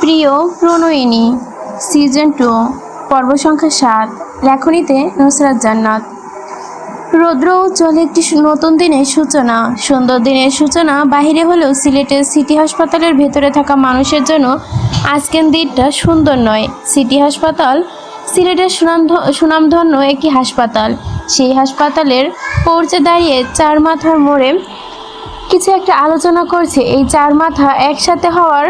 প্রিয় প্রণয়িনী season two পর্ব সংখ্যা সাত, লেখনীতে নুসরাত জান্নাত। রৌদ্র উজ্জ্বল একটি নতুন দিনের সূচনা। সুন্দর দিনের সূচনা বাহিরে হলেও সিলেটের সিটি হাসপাতালের ভেতরে থাকা মানুষের জন্য আজকের দিনটা সুন্দর নয়। সিটি হাসপাতাল সিলেটের সুনাম সুনামধন্য একটি হাসপাতাল। সেই হাসপাতালের পৌঁছে দাঁড়িয়ে চার মাথার মোড়ে কিছু একটা আলোচনা করছে। এই চার মাথা একসাথে হওয়ার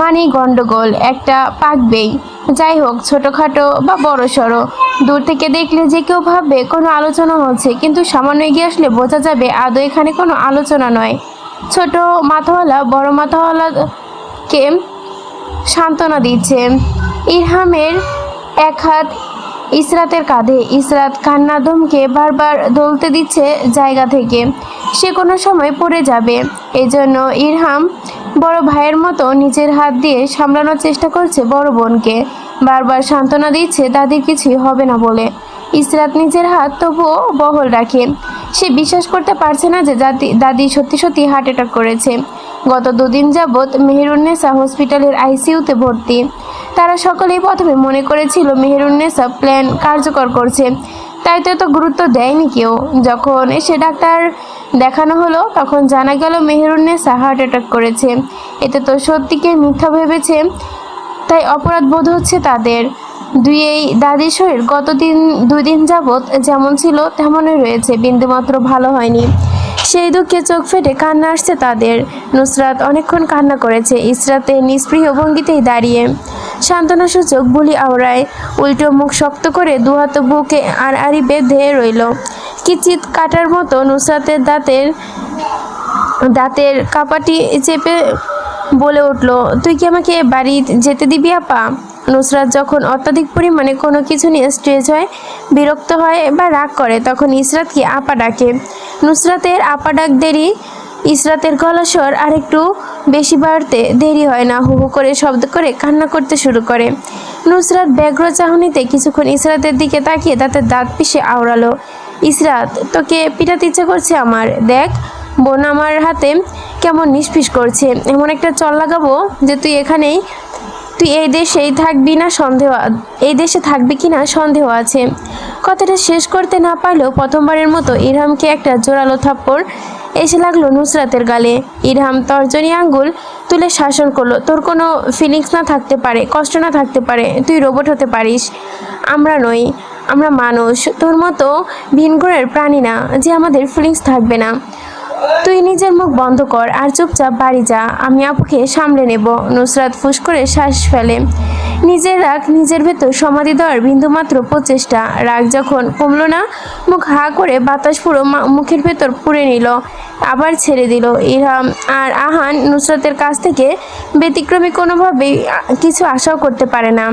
মানেই গন্ডগোল, একটা পাকবেই। যাই হোক, ছোটোখাটো বা বড় সড়ো দূর থেকে দেখলে যে কেউ ভাববে কোনো আলোচনা হচ্ছে, কিন্তু সামান্য এগিয়ে আসলে বোঝা যাবে আদৌ এখানে কোনো আলোচনা নয়। ছোট মাথাওয়ালা, বড় মাথাওয়ালাকে সান্ত্বনা দিচ্ছে। ইরহামের এক হাত ইসরাতের কাঁধে, ইসরাত কান্না ধমকে বারবার দলতে দিচ্ছে জায়গা থেকে। সে কোনো সময় পড়ে যাবে। এজন্য ইরহাম বড় ভাইয়ের মতো নিজের হাত দিয়ে সামলানোর চেষ্টা করছে বড় বোনকে। বারবার সান্ত্বনা দিচ্ছে দাদির কিছুই হবে না বলে। ইসরাত নিজের হাত তবুও বহল রাখে। সে বিশ্বাস করতে পারছে না যে দাদি দাদি সত্যি সত্যি হার্ট অ্যাটাক করেছে। গত দুদিন যাবৎ মেহেরুন্নেসা হসপিটালের আইসিইউতে ভর্তি। তারা সকলেই প্রথমে মনে করেছিল মেহেরুন্নেসা প্ল্যান কার্যকর করছে। তাই তো এত গুরুত্ব দেয়নি কেউ। যখন এসে ডাক্তার দেখানো হলো, তখন জানা গেল মেহেরুন্নেসা হার্ট অ্যাটাক করেছে। এতে তো সত্যিকে মিথ্যা ভেবেছে, তাই অপরাধ বোধ হচ্ছে তাদের। দুই এই দাদির শরীর গত দিন দুদিন যাবৎ যেমন ছিল, তেমনই রয়েছে। বিন্দুমাত্র ভালো হয়নি। সেই দুঃখে চোখ ফেটে কান্না আসছে তাদের। নুসরাত অনেকক্ষণ কান্না করেছে। ইসরাতে নিস্পৃহ ভঙ্গিতেই দাঁড়িয়ে। সান্ত্বনাসূচক বুলি আওড়ায়। উল্টো মুখ শক্ত করে দুহাত বুকে আর আড়ি বেঁধে রইল। কিচিত কাটার মতো নুসরাতের দাঁতের দাঁতের কাপাটি চেপে বলে উঠল, তুই কি আমাকে বাড়ি যেতে দিবি আপা? নুসরাত যখন অত্যাধিক পরিমাণে কোনো কিছু নিয়ে স্ট্রেজ হয়, বিরক্ত হয় বা রাগ করে, তখন ইসরাতকে আপা ডাকে। নুসরাতের আপা ডাক দেরি, ইসরাতের গলাস্বর আরেকটু বেশি বাড়তে দেরি হয় না, হু হু করে শব্দ করে কান্না করতে শুরু করে। নুসরাত ব্যগ্র চাহনিতে কিছুক্ষণ ইসরাতের দিকে তাকিয়ে তাতে দাঁত পিষে আওড়ালো। ইসরাত, তোকে পিটাতে ইচ্ছে করছে আমার, দেখ বোন আমার হাতে কেমন নিষ্পিস করছে। এমন একটা চল লাগাবো যে তুই এখানেই, তুই এই দেশেই থাকবি না সন্দেহ, এই দেশে থাকবি কি না সন্দেহ আছে। কথাটা শেষ করতে না পারলেও প্রথমবারের মতো ইরহামকে একটা জোরালো থাপ্পড় এসে লাগল নুসরাতের গালে। ইরহাম তর্জনী আঙ্গুল তুলে শাসন করল, তোর কোনো ফিলিংস না থাকতে পারে, কষ্ট না থাকতে পারে, তুই রোবট হতে পারিস। আমরা নই, আমরা মানুষ, তোর মতো ভিনগ্রহের প্রাণী না, যে আমাদের ফিলিংস থাকবে না। তুই নিজের মুখ বন্ধ কর আর চুপচাপ বাড়ি যা। আমি আপুকে সামলে নেব। নুসরাত ফুস করে শ্বাস ফেলে। নিজের রাগ নিজের ভেতর সমাধি দেওয়ার বিন্দুমাত্র প্রচেষ্টা। রাগ যখন কমলো না, মুখ হা করে বাতাস পুরো মুখের ভেতর পুড়ে নিল, আবার ছেড়ে দিল। ইরহাম আর আহান নুসরাতের কাছ থেকে ব্যতিক্রমী কোনোভাবেই কিছু আশাও করতে পারে না।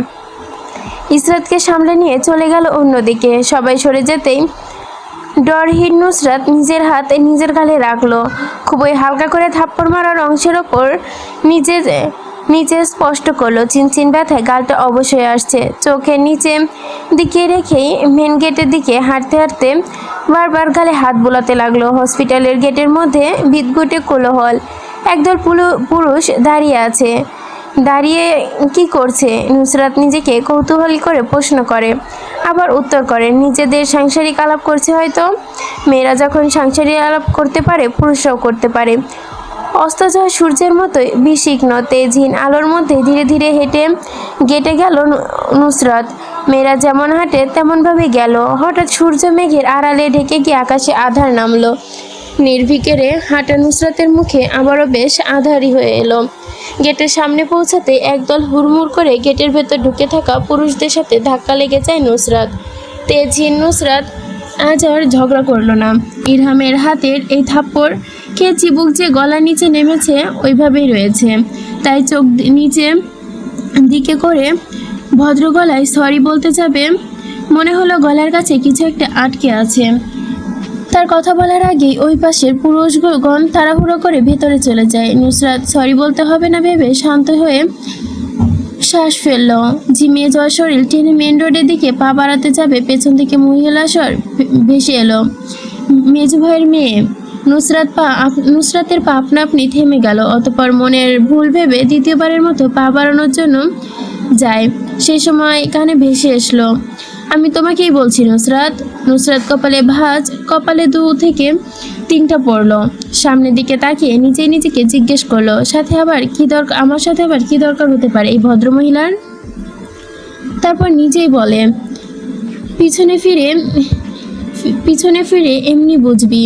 ইসরাতকে সামলে নিয়ে চলে গেল অন্যদিকে। সবাই সরে যেতেই ডরহির নুসরাত নিজের হাত নিজের গালে রাখল। খুবই হালকা করে থাপ্পড় মারার অংশের ওপর নিজে নিচে স্পষ্ট করল, চিনচিন ব্যথায় গালটা অবশ্যই আসছে। চোখের নিচে দিকে রেখেই মেন গেটের দিকে হাঁটতে হাঁটতে বারবার গালে হাত বোলাতে লাগল। হসপিটালের গেটের মধ্যে বিদগুটে কোলাহল। একদল পুরুষ দাঁড়িয়ে আছে। দাঁড়িয়ে কি করছে? নুসরাত নিজেকে কৌতূহল করে প্রশ্ন করে। আবার উত্তর করে, নিজেদের সাংসারিক আলাপ করছে হয়তো। মেয়েরা যখন সাংসারিক আলাপ করতে পারে, পুরুষরাও করতে পারে। অস্তজয় সূর্যের মতোই বিশিগ্ন, তেজহীন আলোর মধ্যে ধীরে ধীরে হেঁটে গেটে গেল নুসরত। মেয়েরা যেমন হাঁটে, তেমনভাবে গেল। হঠাৎ সূর্য মেঘের আড়ালে ঢেকে গিয়ে আকাশে আধার নামলো। নির্ভিকেরে হাঁটা নুসরাতের মুখে আবারও বেশ আধারি হয়ে এলো। গেটের সামনে পৌঁছাতে একদল হুড়মুড় করে গেটের ভেতর ঢুকে থাকা পুরুষদের সাথে ধাক্কা লেগে যায় নুসরাত। তেজহীন নুসরাত আজ আর ঝগড়া করল না। ইরহামের হাতের এই থাপ্পড় খেয়ে চিবুক যে গলার নিচে নেমেছে, ওইভাবেই রয়েছে। তাই চোখ নিচে দিকে করে ভদ্র গলায় সরি বলতে যাবে, মনে হলো গলার কাছে কিছু একটা আটকে আছে। তার কথা বলার আগেই ওই পাশের পুরুষগণ তাড়াহুড়ো করে ভেতরে চলে যায়। নুসরাত, সরি বলতে হবে না ভেবে শান্ত হয়ে শ্বাস ফেলল। ঝিমিয়ে যাওয়া শরীর টেনে মেন রোডের দিকে পা বাড়াতে যাবে, পেছন থেকে মহিলা স্বর ভেসে এলো। মেজু ভাইয়ের মেয়ে। নুসরাত পা নুসরাতের পা আপনা আপনি থেমে গেল, অতপর মনের ভুল ভেবে দ্বিতীয়বারের মতো পা বাড়ানোর জন্য যায়। সেই সময় কানে ভেসে এসলো। আমি তোমাকেই বলছি, নুসরাত। নুসরাত কপালে ভাঁজ, কপালে দু থেকে তিনটা পড়ল। সামনের দিকে তাকিয়ে নিজেই নিজেকে জিজ্ঞেস করল, সাথে আবার কি দরকার? আমার সাথে আবার কি দরকার হতে পারে এই ভদ্রমহিলার? তারপর নিজেই বলে, পিছনে ফিরে পিছনে ফিরে এমনি বুঝবি।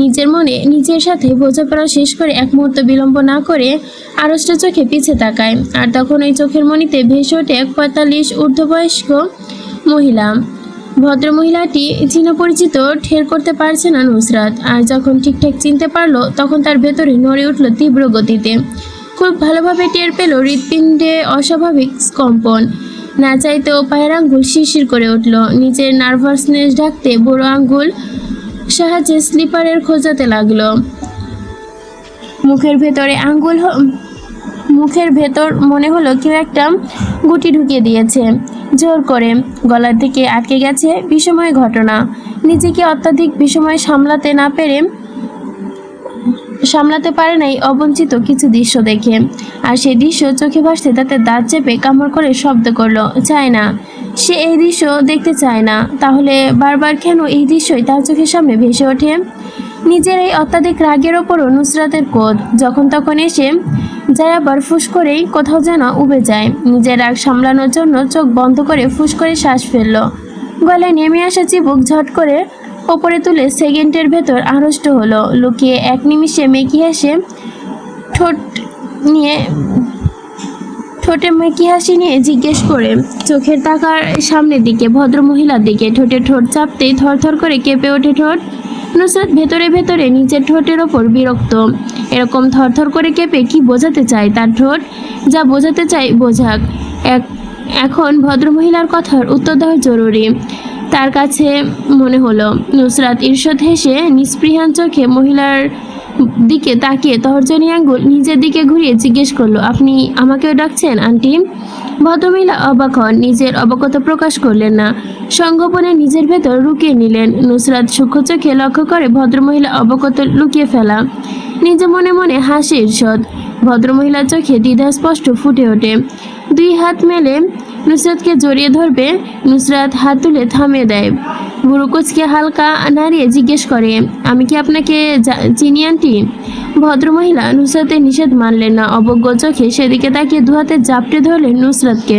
নিজের মনে নিজের সাথে বোঝাপড়া শেষ করে এক মুহূর্ত বিলম্ব না করে আড়সটা চোখে পিছে তাকায়। আর তখন ওই চোখের মনিতে ভেসে ওঠে পঁয়তাল্লিশ ঊর্ধ্ববয়স্ক মহিলা। ভদ্র মহিলাটি চীনা পরিচিত, ঠের করতে পারছে না নুসরাত। আর যখন ঠিকঠাক চিনতে পারল, তখন তার ভেতরে নড়ে উঠল তীব্র গতিতে। খুব ভালোভাবে টের পেল হৃৎপিণ্ডে অস্বাভাবিক স্কম্পন। না চাইতেও পায়ের আঙ্গুল শিরশির করে উঠল। নিজের নার্ভাসনেস ঢাকতে বড় আঙ্গুল সাহায্যে স্লিপারের খোঁজাতে লাগল। মুখের ভেতরে আঙ্গুল মুখের ভেতর মনে হলো কেউ একটা গুটি ঢুকিয়ে দিয়েছে। জোর করে গলার দিকে আটকে গেছে বিষময় ঘটনা। নিজেকে অত্যাধিক বিষময় সামলাতে না পেরে সামলাতে পারে নাই অবঞ্চিত কিছু দৃশ্য দেখে। আর সেই দৃশ্য চোখে ভাসতে তাতে দাঁত চেপে কামড় করে শব্দ করল, চায় না। সে এই দৃশ্য দেখতে চায় না। তাহলে বারবার কেন এই দৃশ্যই তার চোখের সামনে ভেসে ওঠে? নিজের এই অত্যাধিক রাগের ওপরও নুসরাতের কোদ যখন তখন এসে যায় আবার ফুস করেই কোথাও যেন উবে যায়, নিজের রাগ সামলানোর জন্য চোখ বন্ধ করে ফুস করে শ্বাস ফেলল। গলায় নেমে আসা চিবুক ঝট করে ওপরে তুলে সেকেন্ডের ভেতর আড়ষ্ট হলো। লুকিয়ে এক নিমিষে মেকি হেসে, ঠোঁট নিয়ে, ঠোঁটে মেকি হাসি নিয়ে জিজ্ঞেস করে, চোখের তাকার সামনের দিকে, ভদ্র মহিলার দিকে, ঠোঁটে ঠোঁট চাপতেই থরথর করে কেঁপে ওঠে ঠোঁট। নুসরাত ভেতরে ভেতরে নিজের ঠোঁটের ওপর বিরক্ত। এরকম থরথর করে কেঁপে কি বোঝাতে চায় তার ঠোঁট? যা বোঝাতে চাই বোঝাক। এক, এখন ভদ্রমহিলার কথার উত্তর দেওয়া জরুরি। তার কাছে মনে হলো, নুসরাত ঈর্ষদ হেসে নিস্পৃহান চোখে মহিলার দিকে তাকিয়ে তর্জনী আঙ্গুল নিজের দিকে ঘুরিয়ে জিজ্ঞেস করল, আপনি আমাকেও ডাকছেন, আন্টি? ভদ্রমহিলা অবাক হন, নিজের অবগত প্রকাশ করলেন না। সংগোপনে নিজের ভেতর রুকিয়ে নিলেন। নুসরাত সূক্ষ্ম চোখে লক্ষ্য করে ভদ্রমহিলা অবগত লুকিয়ে ফেলা। নিজে মনে মনে হাসির ঈর্ষদ ভদ্রমহিলার চোখে দ্বিধা স্পষ্ট ফুটে ওঠে। দুই হাত মেলে নুসরাতকে জড়িয়ে ধরবে, নুসরাত হাত তুলে থামিয়ে দেয়। বুড়োকোচকে হালকা নাড়িয়ে জিজ্ঞেস করে, আমি কি আপনাকে চিনি, আনটি? ভদ্রমহিলা নুসরাতের নিষেধ মানলেন না। অবজ্ঞ চোখে সেদিকে তাকিয়ে দুহাতে জাপটে ধরলেন নুসরাতকে।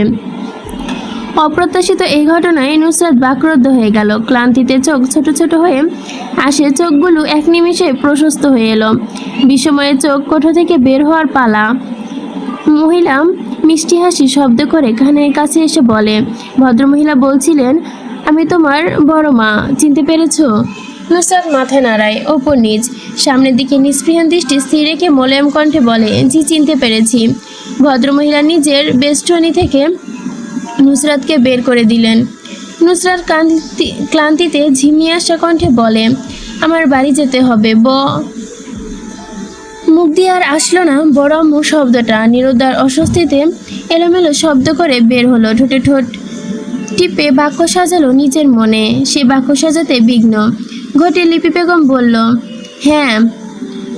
অপ্রত্যাশিত এই ঘটনায় নুসরাত বাকরুদ্ধ হয়ে গেল। ক্লান্তিতে চোখ ছোট ছোট হয়ে আসে, চোখগুলো এক নিমিষে প্রশস্ত হয়ে এলো। বিষময়ে চোখ কোঠা থেকে বের হওয়ার পালা। মহিলা মিষ্টি হাসি শব্দ করে কানের কাছে এসে বলে, ভদ্রমহিলা বলছিলেন, আমি তোমার বড় মা, চিনতে পেরেছ? নুসরাত মাথা নাড়ায়, ওপর নিচ। সামনের দিকে নিস্পৃহান দৃষ্টি স্থির রেখে মোলায়েম কণ্ঠে বলে, জি, চিনতে পেরেছি। ভদ্রমহিলা নিজের বেষ্টনী থেকে নুসরাতকে বের করে দিলেন। নুসরাত ক্লান্তি, ক্লান্তিতে ঝিমিয়ে আসা কণ্ঠে বলে, আমার বাড়ি যেতে হবে, ব মুখ দিয়ে আর আসলো না বড় আম্মু শব্দটা। নিরুদ্দার অস্বস্তিতে এলোমেলো শব্দ করে বের হলো। ঠোঁটে ঠোঁট টিপে বাক্য সাজালো নিজের মনে। সে বাক্য সাজাতে বিঘ্ন। ঘটে লিপি বেগম বলল হ্যাঁ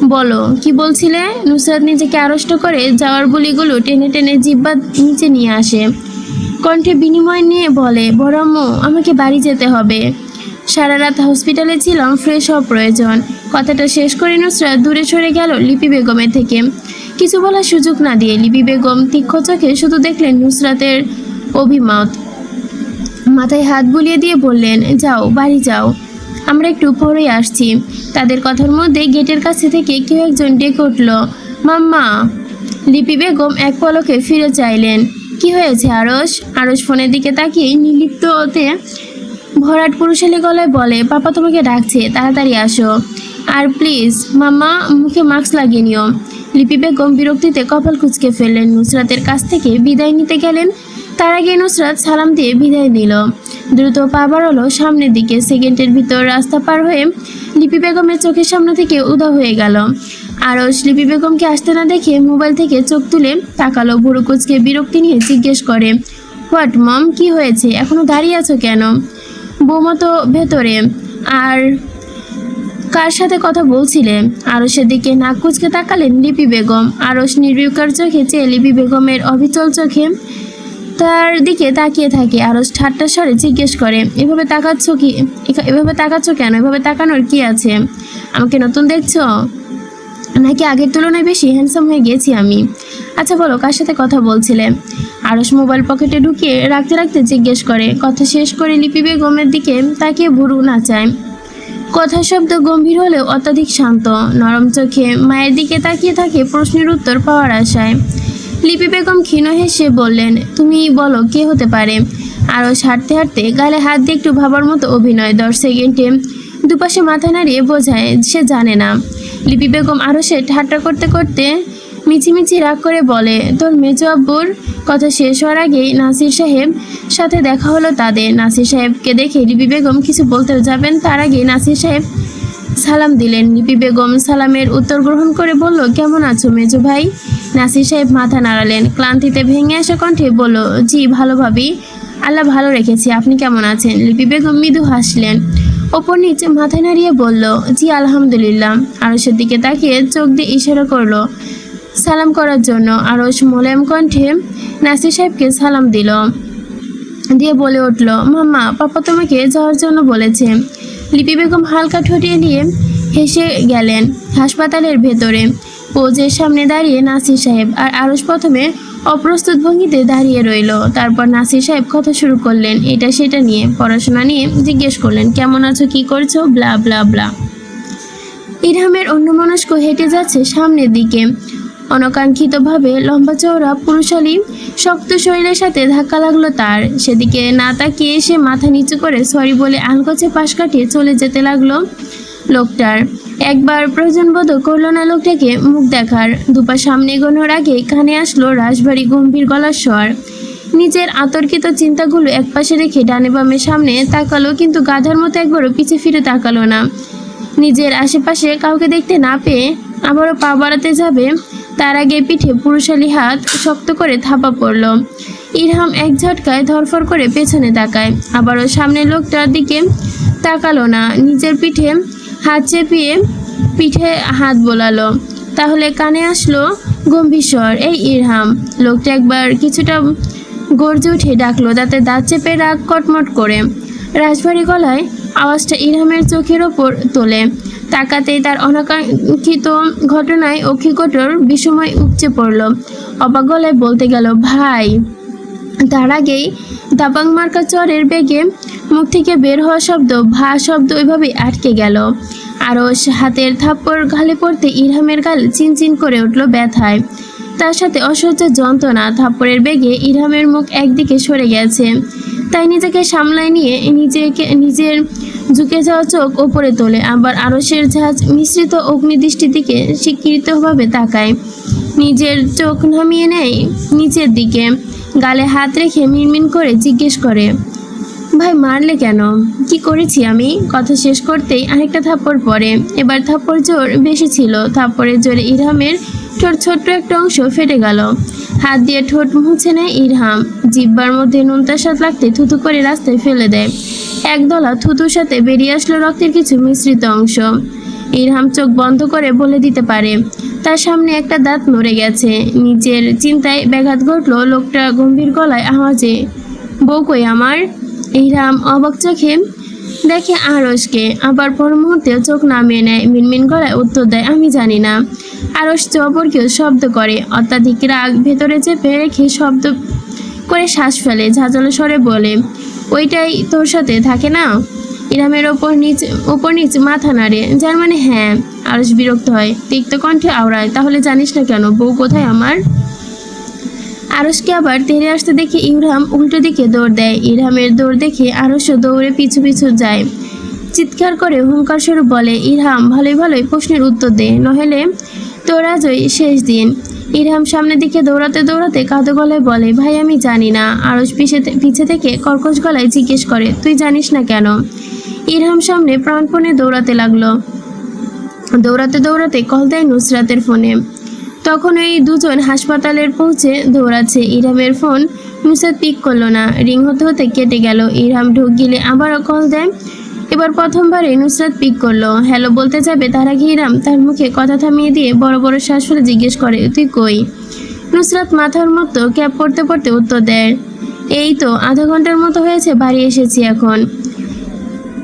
বলো, কি বলছিলে? নুসরাত নিজেকে আড়ষ্ট করে যাওয়ার বলিগুলো টেনে টেনে জিব্বা নিচে নিয়ে আসে। কণ্ঠে বিনিময় নিয়ে বলে, বড় আমাকে বাড়ি যেতে হবে। সারা রাত হসপিটালে ছিলাম ফ্রেশ হওয়া প্রয়োজন। কথাটা শেষ করে নুসরাত দূরে সরে গেল লিপি বেগমের থেকে। কিছু বলার সুযোগ না দিয়ে লিপি বেগম তীক্ষ্ণ চোখে শুধু দেখলেন নুসরাতের অভিমত। মাথায় হাত বুলিয়ে দিয়ে বললেন, যাও, বাড়ি যাও। আমরা একটু পরে আসছি। তাদের কথার মধ্যে গেটের কাছে থেকে কেউ একজন ডেকে উঠল, মাম্মা। লিপি বেগম এক পলকে ফিরে চাইলেন। কি হয়েছে আরস আরস ফোনের দিকে তাকিয়ে নির্লিপ্ত হতে ভরাট পুরুষালী গলায় বলে, পাপা তোমাকে ডাকছে, তাড়াতাড়ি আসো। আর প্লিজ মামা, মুখে মাস্ক লাগিয়ে নিও। লিপি বেগম বিরক্তিতে কপাল কুচকে ফেললেন। নুসরাতের কাছ থেকে বিদায় নিতে গেলেন। তার আগে নুসরাত সালাম দিয়ে বিদায় দিল দ্রুত পা বাড়ালো সামনের দিকে। সেকেন্ডের ভিতর রাস্তা পার হয়ে লিপি বেগমের চোখের সামনে থেকে উদা হয়ে গেল। আরস লিপি বেগমকে আসতে না দেখে মোবাইল থেকে চোখ তুলে তাকালো বুড়ো কুচকে বিরক্তি নিয়ে জিজ্ঞেস করে, হোয়াট মম, কি হয়েছে? এখনও দাঁড়িয়ে আছো কেন? বৌমা তো ভেতরে। আর কার সাথে কথা বলছিলে? আরসের দিকে নাক কুচকে তাকালেন লিপি বেগম। আরস নির্বিকার চোখে চেয়ে লিপি বেগমের অবিচল চোখে তার দিকে তাকিয়ে থাকে। আরস ঠাট্টা স্বরে জিজ্ঞেস করে, এভাবে তাকাচ্ছ কি? এভাবে তাকাচ্ছ কেন? এভাবে তাকানোর কি আছে? আমাকে নতুন দেখছ? নাকি আগের তুলনায় বেশি হ্যান্ডসাম হয়ে গেছি আমি? আচ্ছা বলো, কার সাথে কথা বলছিলে? আরস মোবাইল পকেটে ঢুকিয়ে রাখতে রাখতে জিজ্ঞেস করে, কথা শেষ করে লিপি বেগমের দিকে তাকিয়ে ভুরু নাচায় কথা শব্দ গম্ভীর হলেও অত্যাধিক শান্ত, নরম চোখে মায়ের দিকে তাকিয়ে থাকে প্রশ্নের উত্তর পাওয়ার আশায়। লিপি বেগম ক্ষীণ হেসে বললেন, তুমি বলো, কে হতে পারে? আরও হাঁটতে হাঁটতে গালে হাত দিয়ে একটু ভাবার মতো অভিনয় দশ সেকেন্ডে দুপাশে মাথা নাড়িয়ে বোঝায়, সে জানে না। লিপি বেগম আরও সে ঠাট্টা করতে করতে মিছিমিছি রাগ করে বলে, তোর মেজো আব্বুর কথা শেষ হওয়ার আগেই নাসির সাহেব সাথে দেখা হলো তাদের। নাসির সাহেবকে দেখে লিপি বেগম কিছু বলতে যাবেন, তার আগে নাসির সাহেব সালাম দিলেন। লিপি বেগম সালামের উত্তর গ্রহণ করে বলল, কেমন আছো মেজো ভাই? নাসির সাহেব মাথা নাড়ালেন। ক্লান্তিতে ভেঙে আসা কণ্ঠে বলল, জি ভালোভাবেই আল্লাহ ভালো রেখেছি। আপনি কেমন আছেন? লিপি বেগম মৃদু হাসলেন। ওপর নিচে মাথা নাড়িয়ে বলল, জি, আলহামদুলিল্লাহ। আরসের দিকে তাকিয়ে চোখ দিয়ে ইশারা করল, সালাম করার জন্য। আরস মোলায়েম কণ্ঠে নাসির সাহেবকে সালাম দিল। দিয়ে বলে উঠল, মাম্মা, পাপা তোমাকে যাওয়ার জন্য বলেছে। লিপি বেগম হালকা ঠটিয়ে নিয়ে হেসে গেলেন হাসপাতালের ভেতরে। পোজের সামনে দাঁড়িয়ে নাসির সাহেব আর আরস প্রথমে অপ্রস্তুত ভঙ্গিতে দাঁড়িয়ে রইল। তারপর নাসির সাহেব কথা শুরু করলেন, এটা সেটা নিয়ে, পড়াশোনা নিয়ে জিজ্ঞেস করলেন, কেমন আছো, কি করছ? ব্লা ব্লা ব্লা। ইরহামের অন্যমনস্ক হেঁটে যাচ্ছে সামনের দিকে। অনাকাঙ্ক্ষিতভাবে লম্বা চওড়া পুরুষালী, শক্ত শরীরের সাথে ধাক্কা লাগল তার। সেদিকে না তাকিয়ে সে মাথা নিচু করে সরি বলে আলগোছে পাশ কাটিয়ে চলে যেতে লাগল লোকটার। একবার প্রয়োজন বোধ করল না লোকটাকে মুখ দেখার। দুপা সামনে এগোনোর আগে কানে আসলো রাশভারী গম্ভীর গলার স্বর। নিজের আতর্কিত চিন্তাগুলো একপাশে রেখে ডানে বামে সামনে তাকালো, কিন্তু গাধার মতো একবারও পিছে ফিরে তাকালো না। নিজের আশেপাশে কাউকে দেখতে না পেয়ে আবারও পা বাড়াতে যাবে, তার আগে পিঠে পুরুষালী হাত শক্ত করে থাপা পড়ল। ইরহাম এক ঝটকায় ধরফর করে পেছনে তাকায়। আবারও সামনে লোকটার দিকে তাকালো না। নিজের পিঠে হাত চেপিয়ে পিঠে হাত বোলালো। তাহলে কানে আসলো গম্ভীর স্বর, এই ইরহাম। লোকটা একবার কিছুটা গর্জে উঠে ডাকলো, তাতে দাঁত চেপে রাগ কটমট করে। রাজবাড়ি গলায় আওয়াজটা ইরহামের চোখের ওপর তোলে। তাকাতেই তার অনাকাঙ্ক্ষিত ঘটনায় অক্ষিকটর বিষময় উপচে পড়ল। অবাক গলায় বলতে গেল, ভাই। তার আগেই দাবাং মার্কা চরের বেগে মুখ থেকে বের হওয়া শব্দ, ভা শব্দ ওইভাবে আটকে গেল। আরও হাতের থাপ্পড় গালে পড়তে ইরহামের গাল চিনচিন করে উঠল ব্যথায়। তার সাথে অসহ্য যন্ত্রণা থাপ্পড়ের বেগে ইরহামের মুখ একদিকে সরে গেছে। তাই নিজেকে সামলায় নিয়ে নিজেকে, নিজের ঝুঁকে যাওয়া চোখ ওপরে তোলে। আবার আরসের ঝাঁজ মিশ্রিত অগ্নিদৃষ্টির দিকে স্বীকৃতভাবে তাকায়। নিজের চোখ নামিয়ে নেয় নিচের দিকে। গালে হাত রেখে মিনমিন করে জিজ্ঞেস করে, ভাই, মারলে কেন? কি করেছি আমি? কথা শেষ করতেই আরেকটা থাপ্পড় পড়ে। এবার থাপ্পড় জোর বেশি ছিল। থাপ্পড়ের জোরে ইরহামের ঠোঁট ছোট্ট একটা অংশ ফেটে গেল। হাত দিয়ে ঠোঁট মুছে নেয় ইরহাম। জিব্বার মধ্যে নুনতার স্বাদ লাগতে থুতু করে রাস্তায় ফেলে দেয়। একদলা থুতুর সাথে বেরিয়ে আসলো রক্তের কিছু মিশ্রিত অংশ। ইরহাম চোখ বন্ধ করে বলে দিতে পারে। তার সামনে একটা দাঁত নড়ে গেছে। নিজের চিন্তায় ব্যাঘাত ঘটলো লোকটা গম্ভীর গলায় আওয়াজে, বউ কই আমার? ইরহাম অবাক চোখে দেখে আরসকে আবার পর মুহূর্তে চোখ নামিয়ে নেয়, মিনমিন গলায় উত্তর দেয়, আমি জানি না। আরস চপরকেও শব্দ করে, অত্যাধিক রাগ ভেতরে চেপে রেখে শব্দ করে শ্বাস ফেলে, ঝাঁঝালো স্বরে বলে, ওইটাই তোর সাথে থাকে না? ইরামের ওপর নিচ ওপর নিচ, মাথা নাড়ে। যার মানে হ্যাঁ আরস বিরক্ত হয়। তিক্ত কণ্ঠে আওড়ায়, তাহলে জানিস না কেন, বউ কোথায় আমার? আরসকে আবার তেড়ে আসতে দেখে ইরহাম উল্টো দিকে দৌড় দেয়। ইরহামের দৌড় দেখে আরসও দৌড়ে পিছু পিছু যায়। চিৎকার করে হুঙ্কার স্বরূপ বলে, ইরহাম, ভালোই ভালোই, প্রশ্নের উত্তর দে। নহেলে তোর আজই শেষ দিন। ইরহাম সামনের দিকে দৌড়াতে দৌড়াতে কাঁদো গলায় বলে, ভাই, আমি জানি না। আরস পিছে পিছে থেকে কর্কশ গলায় জিজ্ঞেস করে, তুই জানিস না কেন? ইরহাম সামনে প্রাণপণে দৌড়াতে লাগল। দৌড়াতে দৌড়াতে কল দেয় নুসরাতের ফোনে। তখন এই দুজন হাসপাতালের পৌঁছে দৌড়াচ্ছে। ইরহামের ফোন নুসরাত পিক করল না। রিং হতে হতে কেটে গেল। ইরহাম ঢুক গিলে আবারও কল দেয়। এবার প্রথমবারে নুসরাত পিক করল। হ্যালো বলতে যাবে তার আগে ইরাম তার মুখে কথা থামিয়ে দিয়ে বড় বড় শ্বাস ফেলে জিজ্ঞেস করে, তুই কই? নুসরাত মাথার মতো ক্যাপ পড়তে পড়তে উত্তর দেয়, এই তো, আধা ঘণ্টার মতো হয়েছে, বাড়ি এসেছি এখন।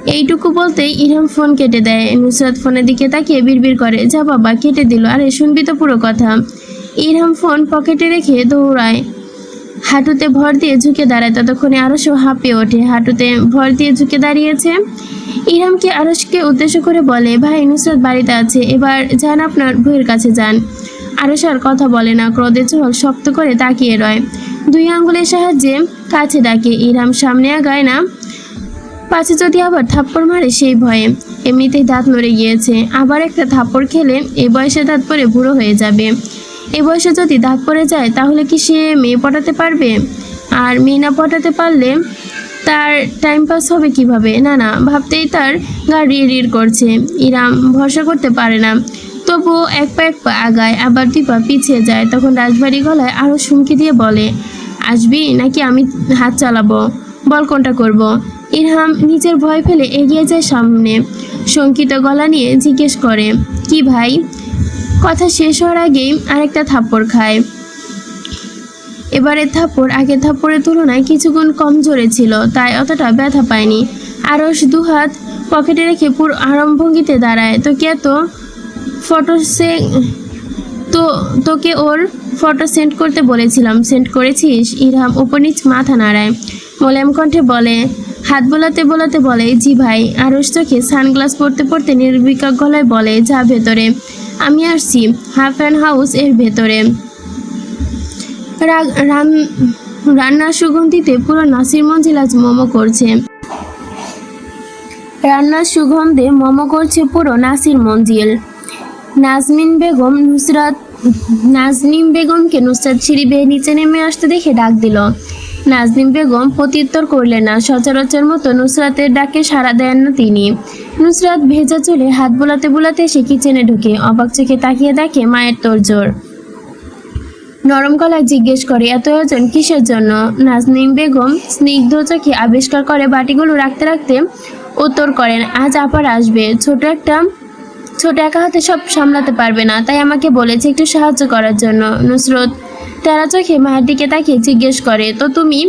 এইটুকু বলতেই ইরহাম ফোন কেটে দেয়। নুসরাত ফোনের দিকে তাকিয়ে বিড়বিড় করে, যা বাবা, কেটে দিল, আরে শুনবি তো পুরো কথা। ইরহাম ফোন পকেটে রেখে দৌড়ায়। হাঁটুতে ভর দিয়ে ঝুঁকে দাঁড়ায়। ততক্ষণে আরশও হাঁপিয়ে ওঠে। হাঁটুতে ভর দিয়ে ঝুঁকে দাঁড়িয়েছে। ইরহামকে আরশকে উদ্দেশ্য করে বলে, ভাই, নুসরাত বাড়িতে আছে। এবার যান আপনার বইয়ের কাছে যান। আরশ আর কথা বলে না। ক্রোধে চোখ শক্ত করে তাকিয়ে রয়। দুই আঙ্গুলের সাহায্যে কাছে ডাকে। ইরহাম সামনে আগায় না। পাছে যদি আবার থাপ্পড় মারে সেই ভয়ে। এমনিতেই দাঁত নড়ে গিয়েছে। আবার একটা থাপ্পড় খেলে এই বয়সে দাঁত পরে বুড়ো হয়ে যাবে। এ বয়সে যদি দাঁত পড়ে যায়, তাহলে কি সে মেয়ে পটাতে পারবে? আর মেয়ে না পটাতে পারলে তার টাইম পাস হবে কীভাবে? না না, ভাবতেই তার গা রিড় রিড় করছে। ইরাম ভরসা করতে পারে না। তবুও এক পা এক পা আগায়, আবার দুই পা পিছিয়ে যায়। তখন রাজবাড়ি গলায় আরও সুমকি দিয়ে বলে, আসবি নাকি আমি হাত চালাবো? বল কোনটা করব। ইরহাম নিজের ভয় ফেলে এগিয়ে যায় সামনে। শঙ্কিত গলা নিয়ে জিজ্ঞেস করে, কি ভাই? কথা শেষ হওয়ার আগেই আরেকটা থাপ্পড় খায়। এবারে থাপ্পড় আগের থাপ্পড়ের তুলনায় কিছুক্ষণ কম জোরে ছিল, তাই অতটা ব্যথা পায়নি। আরস দুহাত পকেটে রেখে পুরো আরম্ভঙ্গিতে দাঁড়ায় তো কে তো ফটো সে তো, তোকে ওর ফটো সেন্ড করতে বলেছিলাম, সেন্ড করেছিস? ইরহাম উপনিচ মাথা নাড়ায়। মোলায়েম কণ্ঠে বলে হাত বোলাতে বোলাতে বলে, জি ভাই। আরস চোখে সানগ্লাস পরতে পরতে নির্বিকার গলায় বলে, যা ভেতরে। আমি আসছি হাফ অ্যান্ড হাউস এর ভেতরে। রান্নার সুগন্ধিতে পুরো নাসির মঞ্জিল আজ মোমো করছে। রান্নার সুগন্ধে মোমো করছে পুরো নাসির মঞ্জিল। নাজমিন বেগম নুসরাত নাজনিম বেগমকে নুসরাত সিঁড়ি বেয়ে নিচে নেমে আসতে দেখে ডাক দিল নাজনিম বেগম প্রত্যুত্তর করলেন না। সচরাচর মতো নুসরাতের ডাকে সাড়া দেন না তিনি। নুসরাত ভেজা চুলে হাত বোলাতে বোলাতে সে কিচেনে ঢুকে, অবাক চোখে তাকিয়ে দেখে মায়ের তোড়জোড়। নরম গলায় জিজ্ঞেস করে, এত আয়োজন কিসের জন্য? নাজনিম বেগম স্নিগ্ধ চোখে আবিষ্কার করে বাটিগুলো রাখতে রাখতে উত্তর করেন, আজ আবার আসবে। ছোট একটা, ছোট একা হাতে সব সামলাতে পারবে না, তাই আমাকে বলেছে একটু সাহায্য করার জন্য। নুসরত তেরা চোখে মায়ের দিকে তাকিয়ে জিজ্ঞেস করে, তো তুমি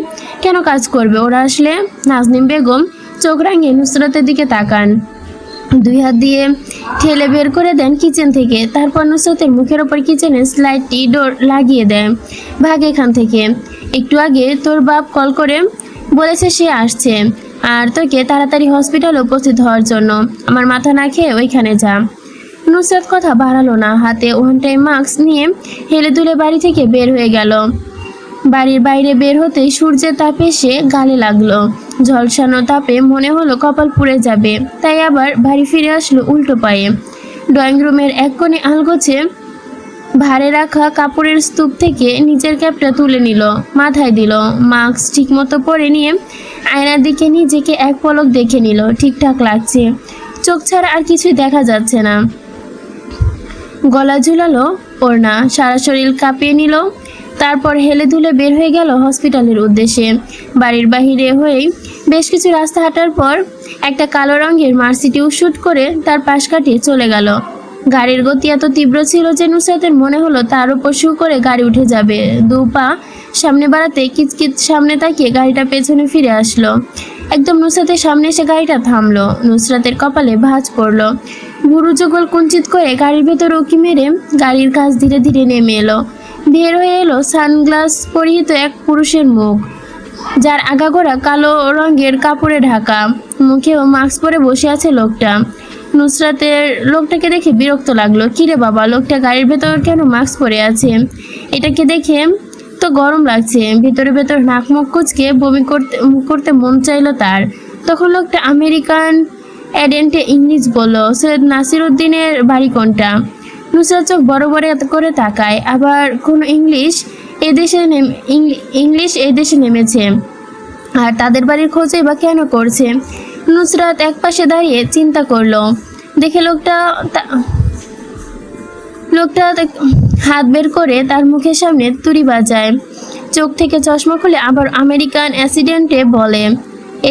কেন কাজ করবে? ওরা আসলে নাজনিম বেগম চোখ রাঙিয়ে নুসরতের দিকে তাকান। দুই হাত দিয়ে ঠেলে বের করে দেন কিচেন থেকে। তারপর নুসরতের মুখের ওপর কিচেনের স্লাইডটি ডোর লাগিয়ে দেয় ভাগ এখান থেকে। একটু আগে তোর বাপ কল করে বলেছে সে আসছে আর তোকে তাড়াতাড়ি হসপিটালে উপস্থিত হওয়ার জন্য। আমার মাথা না খেয়ে ওইখানে যা। নুসরাত কথা বাড়ালো না, হাতে ওয়ান টাইম মাস্ক নিয়ে হেলে দুলে বাড়ি থেকে বের হয়ে গেল। বাড়ির বাইরে বের হতেই সূর্যের তাপে সে গালে লাগল। ঝলসানো তাপে মনে হলো কপাল পুড়ে যাবে, তাই আবার বাড়ি ফিরে আসলো উল্টো পায়ে। ড্রয়িং রুমের এক কোণে আলগোছে ভারে রাখা কাপড়ের স্তূপ থেকে নিজের ক্যাপটা তুলে নিল, মাথায় দিল, মাস্ক ঠিকমতো পরে নিয়ে আয়নার দিকে নিজেকে এক পলক দেখে নিল, ঠিকঠাক লাগছে। চোখ ছাড়া আর কিছুই দেখা যাচ্ছে না। গলা ঝুলালো, ওড়না সারা শরীর কাঁপিয়ে নিল, তারপর হেলে ধুলে বের হয়ে গেল হসপিটালের উদ্দেশ্যে। বাড়ির বাহিরে হয়েই বেশ কিছু রাস্তা হাঁটার পর একটা কালো রঙের মার্সিডিউ শ্যুট করে তার পাশ কাটিয়ে চলে গেল। গাড়ির গতি এত তীব্র ছিল যে নুসরাতের মনে হলো তার উপর শু করে গাড়ি উঠে যাবে। দু পা সামনে বাড়াতে কিচকিচ সামনে তাকিয়ে গাড়িটা পেছনে ফিরে আসলো। একদম নুসরাতের সামনে এসে গাড়িটা থামলো। নুসরাতের কপালে ভাঁজ পড়ল। বুড়ো যুগল কুঞ্চিত করে গাড়ির ভেতর উকি মেরে গাড়ির কাজ ধীরে ধীরে নেমে এলো। বের হয়ে এলো সানগ্লাস পরিহিত এক পুরুষের মুখ, যার আগাগোড়া কালো রঙের কাপড়ে ঢাকা। মুখেও মাস্ক পরে বসে আছে লোকটা। নুসরাতের লোকটাকে দেখে বিরক্ত লাগল। কিরে বাবা, লোকটা গাড়ির ভেতর কেন মাস্ক পরে আছে? এটাকে দেখে তো গরম লাগছে। ভেতরে ভেতর নাক মুখ কুচকে বমি করতে করতে মন চাইলো তার। তখন লোকটা আমেরিকান অ্যাডেন্টে ইংলিশ বলল, সৈয়দ নাসির উদ্দিনের বাড়ি কোনটা? নুসরাত চোখ বড় বড় করে তাকায়, আবার কোন ইংলিশ এদেশে ইংলিশ এদেশে নেমেছে। আর তাদের বাড়ির খোঁজই বা কেন করছে? নুসরাত এক পাশে দাঁড়িয়ে চিন্তা করল। দেখে লোকটা লোকটা হাত বের করে তার মুখের সামনে তুড়ি বাজায়। চোখ থেকে চশমা খুলে আবার আমেরিকান অ্যাক্সিডেন্টে বলে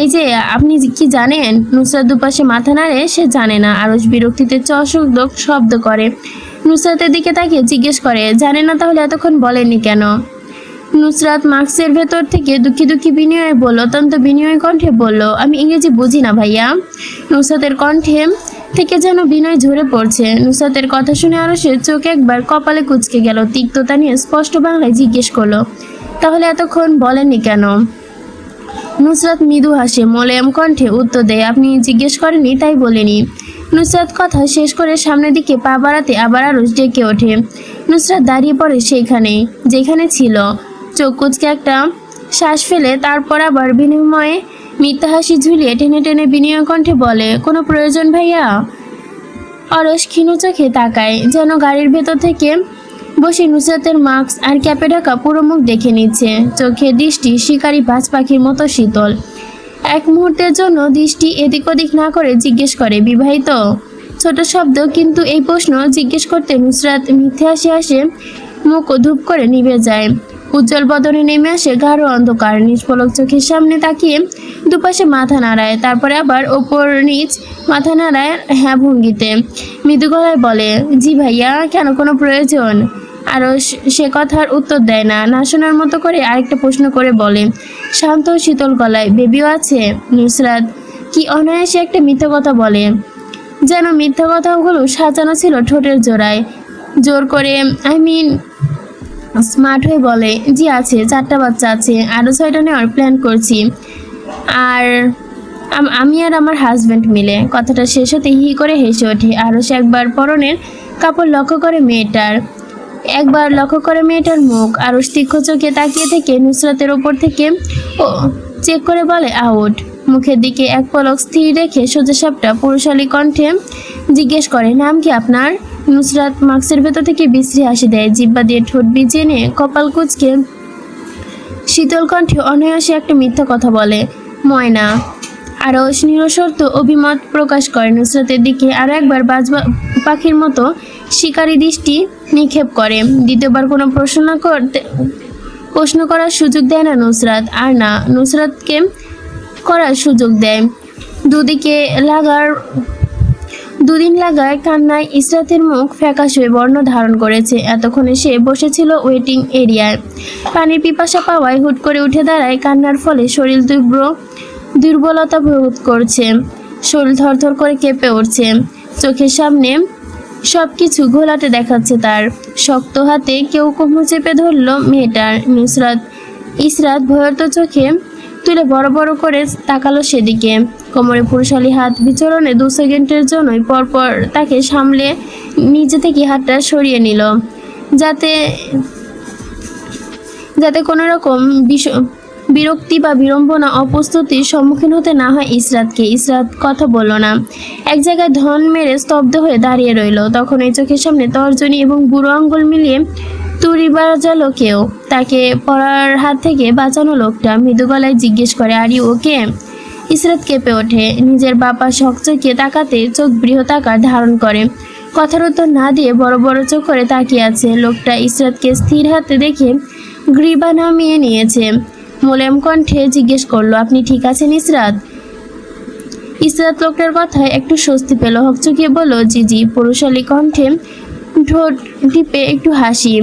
এই যে, আপনি কি জানেন? নুসরাত দুপাশে মাথা নাড়ে, সে জানে না। আরস বিরক্তিতে চশক শব্দ করে। নুসরাতের দিকে তাকিয়ে জিজ্ঞেস করে, জানে না তাহলে এতক্ষণ বলেননি কেন? নুসরাত মাস্কের ভেতর থেকে দুঃখী দুঃখী বিনিময়ে বলল, অত্যন্ত বিনিময় কণ্ঠে বলল, আমি ইংরেজি বুঝি না ভাইয়া। নুসরাতের কণ্ঠে থেকে যেন বিনয় ঝরে পড়ছে। নুসরাতের কথা শুনে আরও সে চোখ একবার কপালে কুচকে গেল। তিক্ততা নিয়ে স্পষ্ট বাংলায় জিজ্ঞেস করল, তাহলে এতক্ষণ বলেননি কেন? নুসরাত মৃদু হাসে মোলায়েম কণ্ঠে উত্তর দেয়, আপনি জিজ্ঞেস করেনি তাই বলিনি। নুসরাত কথা শেষ করে সামনের দিকে পা বাড়াতে আবার আরস ডেকে ওঠে। নুসরাত দাঁড়িয়ে পড়ে সেইখানে যেখানে ছিল। চোখ কুচকে একটা শ্বাস ফেলে তারপর আবার বিনিময়ে মিথ্যা হাসি ঝুলিয়ে টেনে টেনে বিনিময় কণ্ঠে বলে, কোনো প্রয়োজন ভাইয়া? অরস ক্ষীণ চোখে তাকায়, যেন গাড়ির ভেতর থেকে বসে নুসরাতের মাস্ক আর ক্যাপে ঢাকা পুরো মুখ দেখে নিচ্ছে। চোখে দৃষ্টি শিকারী বাজ পাখির মতো শীতল। এক মুহূর্তের জন্য দৃষ্টি এদিক ওদিক না করে জিজ্ঞেস করে, বিবাহিত? ছোট শব্দ, কিন্তু এই প্রশ্ন জিজ্ঞেস করতে নুসরাত মিথ্যে হাসি আসে মুখ ধূপ করে নিভে যায়। উজ্জ্বল বদনে নেমে আসে গাঢ় অন্ধকার নিষ্পলক চোখের সামনে তাকিয়ে দুপাশে মাথা নাড়ায়, তারপরে আবার ওপর নিচ মাথা নাড়ায় হ্যাঁ ভঙ্গিতে। মৃদু গলায় বলে, জি ভাইয়া, কেন কোনো প্রয়োজন? আরও সে কথার উত্তর দেয় না। না শোনার মতো করে আরেকটা প্রশ্ন করে বলে, শান্ত শীতল গলায়, বেবিও আছে? নুসরাত, কি অনায়াসে একটা মিথ্যা কথা বলে। যেন মিথ্যা কথাগুলো সাজানো ছিল ঠোঁটের জোড়ায়। জোর করে, আই মিন, স্মার্ট হয়ে বলে, জি আছে, চারটা বাচ্চা আছে, আরও ছয়টা নেওয়ার প্ল্যান করছি। আর আমি আর আমার হাজব্যান্ড মিলে, কথাটা শেষ হতে হি করে হেসে ওঠে। আরও সে একবার পরনের কাপড় লক্ষ্য করে মেয়েটার একবার লক্ষ্য করে মেয়েটার মুখ আরও তীক্ষ্ণ চোখে তাকিয়ে থেকে নুসরাতের ওপর থেকে ও চেক করে বলে, আউট। মুখের দিকে এক পলক স্থির রেখে সোজা সাপটা পুরুষালী কণ্ঠে জিজ্ঞেস করে, নাম কি আপনার? নুসরাত মাস্কের ভেতর থেকে বিশ্রী হাসি দেয়, জিব্বা দিয়ে ঠোঁট ভিজিয়ে নিয়ে কপাল কুচকে শীতল কণ্ঠে অনায়াসে একটা মিথ্যা কথা বলে, ময়না। আরও নিরসর্ত অভিমত প্রকাশ করে নুসরাতের দিকে আরও একবার বাজবা পাখির মতো শিকারী দৃষ্টি নিক্ষেপ করে। দ্বিতীয়বার কোনো প্রশ্ন করতে প্রশ্ন করার সুযোগ দেয় না নুসরাত, আর না, নুসরাতকে করার সুযোগ দেয়। দুদিকে লাগার দুদিন লাগায় কান্নায় ইসরাতের মুখ ফ্যাকাশ হয়ে বর্ণ ধারণ করেছে। এতক্ষণে সে বসেছিল ওয়েটিং এরিয়ায়। পানির পিপাসা পাওয়ায় হুট করে উঠে দাঁড়ায়। কান্নার ফলে শরীর তীব্র দুর্বলতা বোধ করছে। শরীর থরথর করে কেঁপে উঠছে। চোখের সামনে সব কিছু ঘোলাটে দেখাচ্ছে তার শক্ত হাতে কেউ কোমর চেপে ধরল মেয়েটার নুসরাত। ইসরাত ভয়ত চোখে তুলে বড় বড় করে তাকালো সেদিকে। কোমরে পুরুষালী হাত বিচরণে দু সেকেন্ডের জন্যই পরপর তাকে সামলে নিজে থেকে হাতটা সরিয়ে নিল। যাতে যাতে কোনো রকম বিষ বিরক্তি বা বিড়ম্বনা অপ্রস্তুতির সম্মুখীন হতে না হয় ইসরাতকে। ইসরাত কথা বলল না। এক জায়গায় ধন মেরে স্তব্ধ হয়ে দাঁড়িয়ে রইল। তখন এই চোখের সামনে তর্জনী এবং বুড়ো আঙ্গুল মিলিয়ে তুড়ি বাজালো কেউ। তাকে পড়ার হাত থেকে বাঁচানো লোকটা মৃদু গলায় জিজ্ঞেস করে, আরি ওকে ইসরাত কেঁপে ওঠে। নিজের বাবা শকচকে তাকাতে চোখ বৃহতাকার ধারণ করে। কথার উত্তর না দিয়ে বড় বড় চোখ করে তাকিয়ে আছে। লোকটা ইসরাতকে স্থির হাতে দেখে গ্রীবা নামিয়ে নিয়েছে। মোলেম কণ্ঠে জিজ্ঞেস করল, আপনি ঠিক আছেন ইসরাত? ইসরাত লোকটার কথায় একটু স্বস্তি পেল। হকচকিয়ে বলল, জি জি। পুরুষালী কণ্ঠে ঠোঁট টিপে একটু হাসি।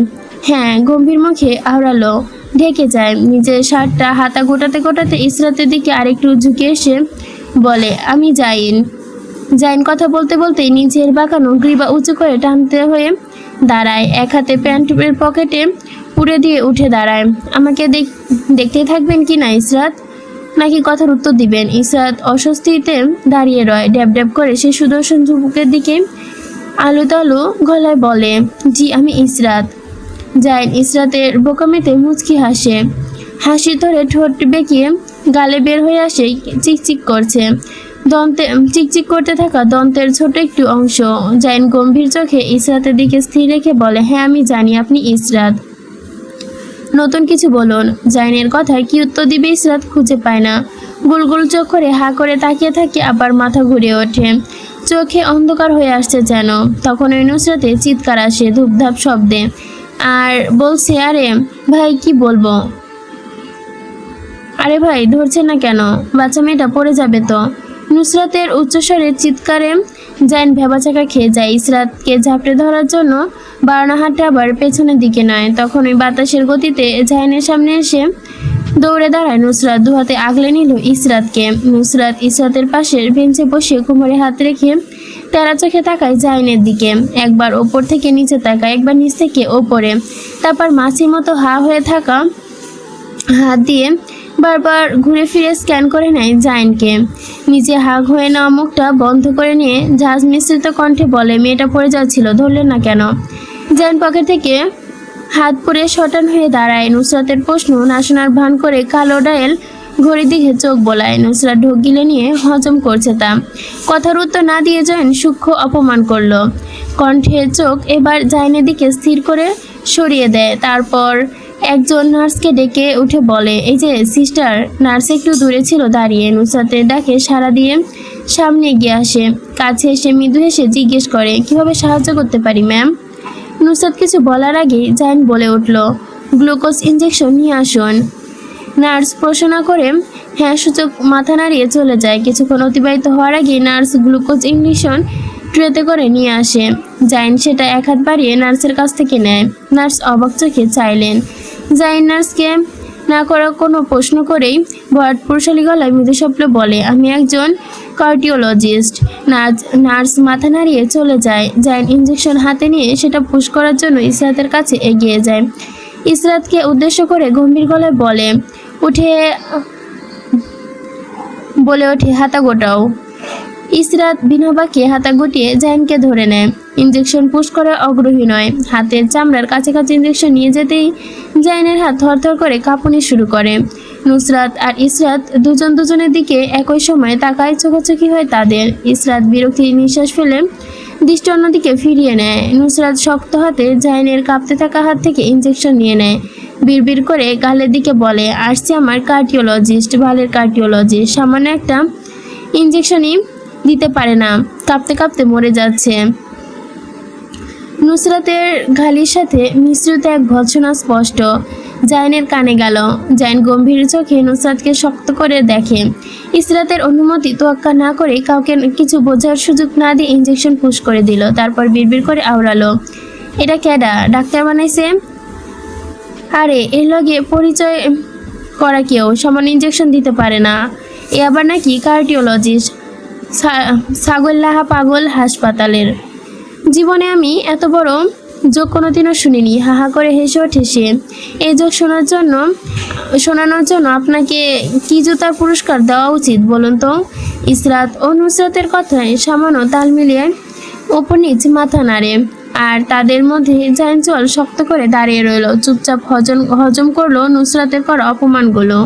হ্যাঁ গম্ভীর মুখে আওড়ালো, ঢেকে যায়। নিজের শার্টটা হাতা গোটাতে গোটাতে ইসরাতের দিকে আরেকটু ঝুঁকে এসে বলে, আমি যাইন জাইন কথা বলতে বলতে নিজের বাঁকানো গ্রীবা উঁচু করে টানতে হয়ে দাঁড়ায়। এক হাতে প্যান্টের পকেটে পুড়ে দিয়ে উঠে দাঁড়ায়। আমাকে দেখ, দেখতেই থাকবেন কি না, ইসরাত? নাকি কথার উত্তর দিবেন? ইসরাত অস্বস্তিতে দাঁড়িয়ে রয়, ড্যাব ড্যাব করে সে সুদর্শন যুবকের দিকে আলু তালু গলায় বলে, জি, আমি ইসরাত। জাইন ইসরাতের বোকামিতে মুচকি হাসে। হাসি ধরে ঠোঁট বেঁকিয়ে গালে বের হয়ে আসে, চিকচিক করছে। দন্তে, চিকচিক করতে থাকা দন্তের ছোট একটু অংশ। জাইন গম্ভীর চোখে ইসরাতের দিকে স্থির রেখে বলে হ্যাঁ আমি জানি, আপনি ইসরাত। নতুন কিছু বলুন। জাইনের কথায় কি উত্তর দিবে ইসরাত খুঁজে পায় না। গুলগুল চোখ করে হা করে তাকিয়ে থাকে, আবার মাথা ঘুরে ওঠে। চোখে অন্ধকার হয়ে আসছে যেন। তখন ওই নুসরাতে চিৎকার আসে, ধূপধাপ শব্দে। আর বলছে, আরে ভাই, কি বলব? আরে ভাই, ধরছে না কেন? বাচ্চা মেয়েটা পড়ে যাবে তো? নুসরাতের উচ্চস্বরের চিৎকারে জাইন ভেবাচাকা খেয়ে যায়। ইসরাতকে ঝাপটে ধরার জন্য বারোনা হাটে আবার পেছনের দিকে নয়। তখন ওই বাতাসের গতিতে জাইনের সামনে এসে দৌড়ে দাঁড়ায় নুসরাত। দু হাতে আগলে নিল ইসরাতকে। নুসরাত ইসরাতের পাশের বেঞ্চে বসে কোমরে হাত রেখে তেরা চোখে তাকায় জাইনের দিকে। একবার ওপর থেকে নিচে তাকায়, একবার নিচ থেকে ওপরে। তারপর মাছির মতো হা হয়ে থাকা হাত দিয়ে বারবার ঘুরে ফিরে স্ক্যান করে নেয় জাইনকে। নিজে হাগ হয়ে নেওয়া মুখটা বন্ধ করে নিয়ে ঝাঁজ মিশ্রিত কণ্ঠে বলে, মেয়েটা পড়ে যাচ্ছিল ধরলেন না কেন? জাইন পকেট থেকে হাত পরে শটান হয়ে দাঁড়ায়। নুসরাতের প্রশ্ন নাশনার ভান করে কালো ডায়েল ঘড়ির দিকে চোখ বোলায়। নুসরাত ঢোক গিলে নিয়ে হজম করছে তা। কথার উত্তর না দিয়ে জয়েন সূক্ষ্ম অপমান করল। কণ্ঠে চোখ এবার জাইনের দিকে স্থির করে সরিয়ে দেয়। তারপর একজন নার্সকে ডেকে উঠে বলে, এই যে, সিস্টার, নার্স একটু দূরে ছিল, দাঁড়িয়ে। নুসরাতের ডাকে সাড়া দিয়ে সামনে এগিয়ে আসে। কাছে এসে মৃদু হেসে জিজ্ঞেস করে, কীভাবে সাহায্য করতে পারি, ম্যাম? নুসরাত কিছু বলার আগেই জাইন বলে উঠল, গ্লুকোজ ইঞ্জেকশন নিয়ে আসুন। নার্স প্রশ্ন করে হ্যাঁ সূচক মাথা নাড়িয়ে চলে যায়। কিছুক্ষণ অতিবাহিত হওয়ার আগে নার্স গ্লুকোজ ইঞ্জেকশন ট্রেতে করে নিয়ে আসে। জাইন সেটা এক হাত বাড়িয়ে নার্সের কাছ থেকে নেয়। নার্স অবাক চোখে চাইলেন জাইন নার্সকে না করা কোনো প্রশ্ন করেই ভরাটপুরশালী গলায় মৃদু স্বপ্নে বলে, আমি একজন কার্ডিওলজিস্ট। নার্স নার্স মাথা নাড়িয়ে চলে যায়। জাইন ইঞ্জেকশন হাতে নিয়ে সেটা পুশ করার জন্য ইসরাতের কাছে এগিয়ে যায়। ইসরাতকে উদ্দেশ্য করে গম্ভীর গলায় বলে, উঠে, বলে ওঠে, হাতা গোটাও। ইসরাত বিনোবাকে হাতা গুটিয়ে জাইনকে ধরে নেয়। ইঞ্জেকশন পুশ করে অগ্রহী নয়। হাতের চামড়ার কাছে কাছে ইঞ্জেকশন নিয়ে যেতেই জাইনের হাত থরথর করে কাঁপুনি শুরু করে। নুসরাত আর ইসরাত দুজন দুজনের দিকে একই সময় তাকায়, চোখাচোখি হয় তাদের। ইসরাত বিরক্তি নিঃশ্বাস ফেলে দৃষ্টি অন্যদিকে ফিরিয়ে নেয়। নুসরাত শক্ত হাতে জাইনের কাঁপতে থাকা হাত থেকে ইঞ্জেকশন নিয়ে নেয়। বিড়বিড় করে গালের দিকে বলে, আসছে আমার কার্ডিওলজিস্ট, ভালের কার্ডিওলজিস্ট। সামান্য একটা ইঞ্জেকশনই দিতে পারে না। কাঁপতে কাঁপতে মরে যাচ্ছে। নুসরাতের ঘালির সাথে মিশ্রিত এক ভৎসনা স্পষ্ট। জাইনের কানে গেল। জাইন গম্ভীর চোখে নুসরাতকে শক্ত করে দেখে। ইসরাতের অনুমতি তোয়াক্কা না করে কাউকে কিছু বোঝার সুযোগ না দিয়ে ইঞ্জেকশন পুশ করে দিল, তারপর বিড়বিড় করে আওড়ালো। এটা ক্যাডা ডাক্তার বানাইছে? আরে, এর লগে পরিচয় করা কেউ? সমান ইঞ্জেকশন দিতে পারে না। এ আবার নাকি কার্ডিওলজিস্ট ছাগল্লাহা পাগল হাসপাতালের। জীবনে আমি এত বড় যোগ কোনোদিনও শুনিনি। হাহা করে হেসে ওঠে সে এই যোগ শোনার জন্য, শোনানোর জন্য আপনাকে কি জুতার পুরস্কার দেওয়া উচিত বলুন তো? ইসরাত ও নুসরাতের কথায় সামান্য তাল মিলিয়ে ওপর নিচ মাথা নাড়ে আর তাদের মধ্যে জাইন চল শক্ত করে দাঁড়িয়ে রইল। চুপচাপ হজম হজম করল নুসরাতের করা অপমানগুলো।